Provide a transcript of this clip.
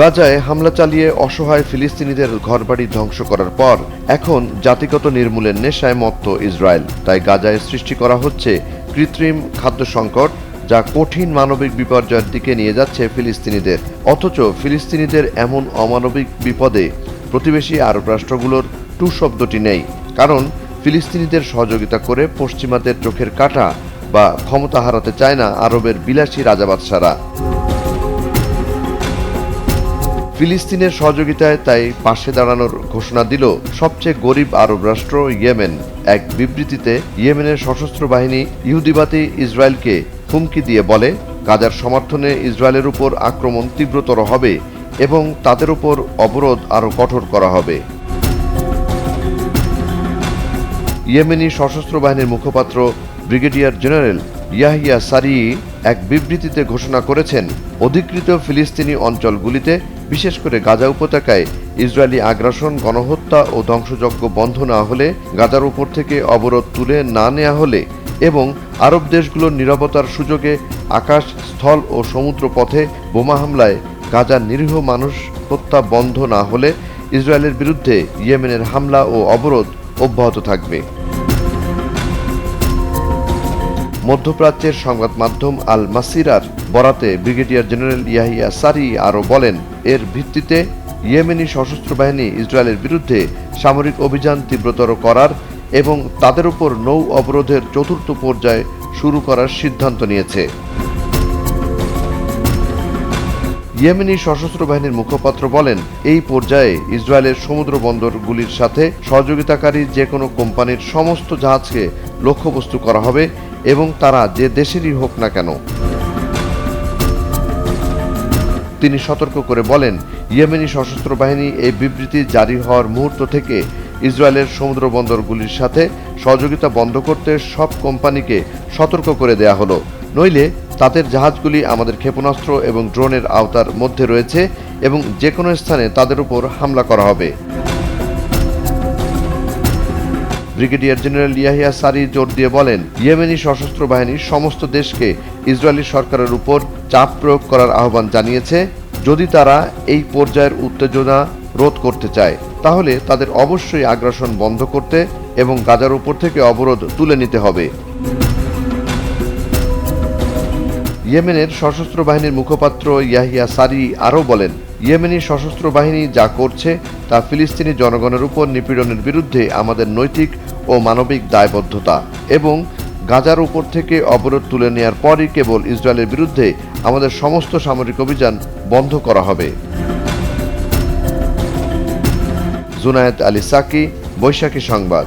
গাজায় হামলা চালিয়ে অসহায় ফিলিস্তিনিদের ঘরবাড়ি ধ্বংস করার পর এখন জাতিগত নির্মূলের নেশায় মত্ত ইসরায়েল। তাই গাজায় সৃষ্টি করা হচ্ছে কৃত্রিম খাদ্য সংকট, যা কঠিন মানবিক বিপর্যয়ের দিকে নিয়ে যাচ্ছে ফিলিস্তিনিদের। অথচ ফিলিস্তিনিদের এমন অমানবিক বিপদে প্রতিবেশী আরব রাষ্ট্রগুলোর টু শব্দটি নেই। কারণ ফিলিস্তিনিদের সহযোগিতা করে পশ্চিমাদের চোখের কাটা বা ক্ষমতা হারাতে চায় না আরবের বিলাসী রাজাবাদশারা ফিলিস্তিনের সহযোগিতায় তাই পাশে দাঁড়ানোর ঘোষণা দিল সবচেয়ে গরিব আরব রাষ্ট্র ইয়েমেন। এক বিবৃতিতে ইয়েমেনের সশস্ত্র বাহিনী ইহুদিবাদী ইসরায়েলকে হুমকি দিয়ে বলে, গাজার সমর্থনে ইসরায়েলের উপর আক্রমণ তীব্রতর হবে এবং তাদের উপর অবরোধ আরও কঠোর করা হবে। ইয়েমেনি সশস্ত্র বাহিনীর মুখপাত্র ব্রিগেডিয়ার জেনারেল ইয়াহিয়া সারি এক বিবৃতিতে ঘোষণা করেছেন, অধিকৃত ফিলিস্তিনি অঞ্চলগুলিতে, বিশেষ করে গাজা উপত্যকায়, ইসরায়েলি আগ্রাসন, গণহত্যা ও ধ্বংসযজ্ঞ বন্ধ না হলে, গাজার উপর থেকে অবরোধ তুলে না নেওয়া হলে এবং আরব দেশগুলোর নিরাপত্তার সুযোগে আকাশ, স্থল ও সমুদ্র পথে বোমা হামলায় গাজার নিরীহ মানুষ হত্যা বন্ধ না হলে ইসরায়েলের বিরুদ্ধে ইয়েমেনের হামলা ও অবরোধ অব্যাহত থাকবে। মধ্যপ্রাচ্যের সংবাদ মাধ্যম আল মাসিরার বরাতে ব্রিগেডিয়ার জেনারেল ইয়াহিয়া সারি আরও বলেন, এর ভিত্তিতে ইয়েমেনি সশস্ত্র বাহিনী ইসরায়েলের বিরুদ্ধে সামরিক অভিযান তীব্রতর করার এবং তাদের উপর নৌ অবরোধের চতুর্থ পর্যায়ে শুরু করার সিদ্ধান্ত নিয়েছে। ইয়েমেনি সশস্ত্র বাহিনীর মুখপাত্র বলেন, এই পর্যায়ে ইসরায়েলের সমুদ্র বন্দরগুলির সাথে সহযোগিতাকারী যে কোনো কোম্পানির সমস্ত জাহাজকে লক্ষ্যবস্তু করা হবে এবং তারা যে দেশেরই হোক না কেন। তিনি সতর্ক করে বলেন, ইয়েমেনি সশস্ত্র বাহিনী এই বিবৃতি জারি হওয়ার মুহূর্ত থেকে ইসরায়েলের সমুদ্র বন্দরগুলির সাথে সহযোগিতা বন্ধ করতে সব কোম্পানিকে সতর্ক করে দেয়া হলো। নইলে তাদের জাহাজগুলি আমাদের ক্ষেপণাস্ত্র এবং ড্রোনের আওতার মধ্যে রয়েছে এবং যে কোনো স্থানে তাদের উপর হামলা করা হবে। ব্রিগেডিয়ার জেনারেল ইয়াহিয়া সারি জোর দিয়ে বলেন, ইয়েমেনি সশস্ত্র বাহিনী সমস্ত দেশকে ইসরায়েলি সরকারের উপর চাপ প্রয়োগ করার আহ্বান জানিয়েছে। যদি তারা এই পর্যায়ের উত্তেজনা রোধ করতে চায়, তাহলে তাদের অবশ্যই আগ্রাসন বন্ধ করতে এবং গাজার উপর থেকে অবরোধ তুলে নিতে হবে। ইয়েমেনের সশস্ত্র বাহিনীর মুখপাত্র ইয়াহিয়া সারি আরও বলেন ইয়েমেনি সশস্ত্র বাহিনী যা করছে তা ফিলিস্তিনি জনগণের উপর নিপীড়নের বিরুদ্ধে আমাদের নৈতিক ও মানবিক দায়বদ্ধতা এবং গাজার উপর থেকে অবরোধ তুলে নেওয়ার পরই কেবল ইসরায়েলের বিরুদ্ধে আমাদের সমস্ত সামরিক অভিযান বন্ধ করা হবে। জুনায়েদ আলী সাকি, বৈশাখী সংবাদ।